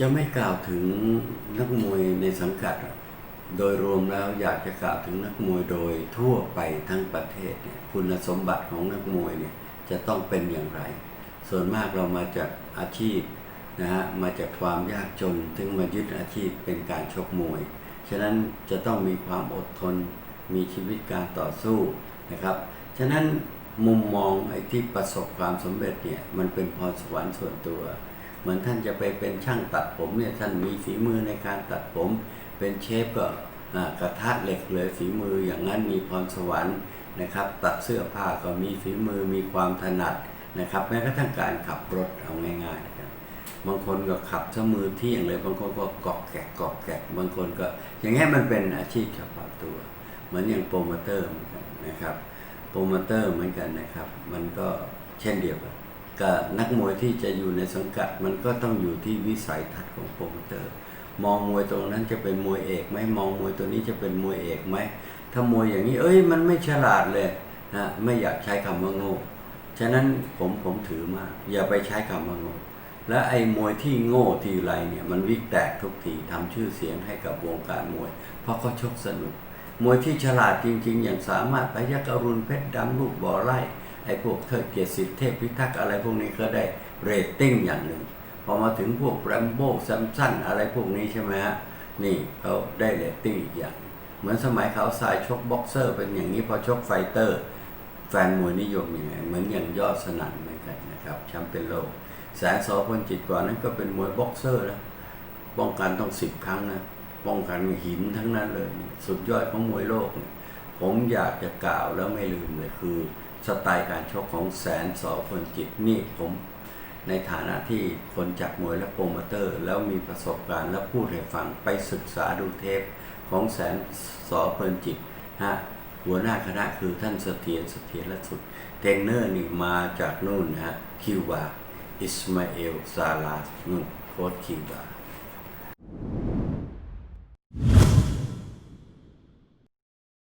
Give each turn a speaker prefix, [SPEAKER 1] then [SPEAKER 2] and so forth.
[SPEAKER 1] จะไม่กล่าวถึงนักมวยในสังกัด โดยรวมแล้วอยากจะกล่าวถึงนักมวยโดยทั่วไปทั้งประเทศเนี่ยคุณสมบัติของนักมวยเนี่ยจะต้องเป็นอย่างไร ส่วนมากเรามาจากอาชีพนะฮะมาจากความยากจนถึงมายึดอาชีพเป็นการชกมวย ฉะนั้นจะต้องมีความอดทน มีชีวิตการต่อสู้นะครับ ฉะนั้นมุมมองไอ้ที่ประสบความสำเร็จเนี่ยมันเป็นพรสวรรค์ส่วนตัว เหมือนท่านจะไปเป็นช่างตัดผมเนี่ยท่านมีฝีมือในการตัดผม เป็นเชฟก็กระทะเหล็กเลยฝีมืออย่างนั้นมีพรสวรรค์นะครับ ตัดเสื้อผ้าก็มีฝีมือมีความถนัดนะครับแม้กระทั่งการขับรถเอาง่ายๆนะครับบางคนก็ขับซะมือเที่ยงเลยบางคนก็เกาะแกะเกาะแกะบางคนก็ อย่างเงี้มันเป็นอาชีพเฉพาะตัว เหมือนอย่างโปรโมเตอร์เหมือนกันนะครับโปรโมเตอร์เหมือนกันนะครับ มันก็เช่นเดียวกัน กับนักมวยที่จะอยู่ในสังกัด มันก็ต้องอยู่ที่วิสัยทัศน์ของโปรโมเตอร์ มองมวยตรงนั้นจะเป็นมวยเอกไหมมองมวยตัวนี้จะเป็นมวยเอกไหมถ้ามวยอย่างนี้ เอ้ยมันไม่ฉลาดเลยนะไม่อยากใช้คำว่าโง่ฉะนั้นผมผมถือมาก อย่าไปใช้คำว่าโง่และไอ้มวยที่โง่ทีไรเนี่ยมันวิกแตกทุกทีทำชื่อเสียงให้กับวงการมวย เพราะเขาชกสนุก มวยที่ฉลาดจริง ๆ อย่างสามารถพยักรุณเพชรดำลูกบ่อไร่ ไอ้พวกเทิดเกียรติสิทธิเทพพิทักษ์อะไรพวกนี้ก็ได้เรตติ้งอย่างหนึ่ง พอมาถึงพวกแรมโบ้ซัมสันอะไรพวกนี้ใช่ไหมฮะ นี่เขาได้เรตติ้งอีกอย่าง เหมือนสมัยเขาทายชกบ็อกเซอร์เป็นอย่างนี้พอชกไฟเตอร์ แฟนมวยนิยมยังไงเหมือนอย่างยอดสนั่นเหมือนกันนะครับแชมป์เป็นโลก แสนสอพลจิตก่อนนั้นก็เป็นมวยบ็อกเซอร์แล้วป้องกันต้องสิบครั้งนะป้องกันหินทั้งนั้นเลย สุดยอดของมวยโลก ผมอยากจะกล่าวแล้วไม่ลืมเลยคือ สไตล์การชกของแสนสอพลจิตนี่ผมในฐานะที่คนจักมวยและโปรโมเตอร์ แล้วมีประสบการณ์และพูดให้ฟังไปศึกษาดูเทปของแสนสอพลจิตฮะหัวหน้าคณะคือท่านเสถียรเสถียรสุด เทรนเนอร์นี่มาจากนู่นนะฮะคิวบาอิสมาเอลซาลานู่นโค้ชคิวบา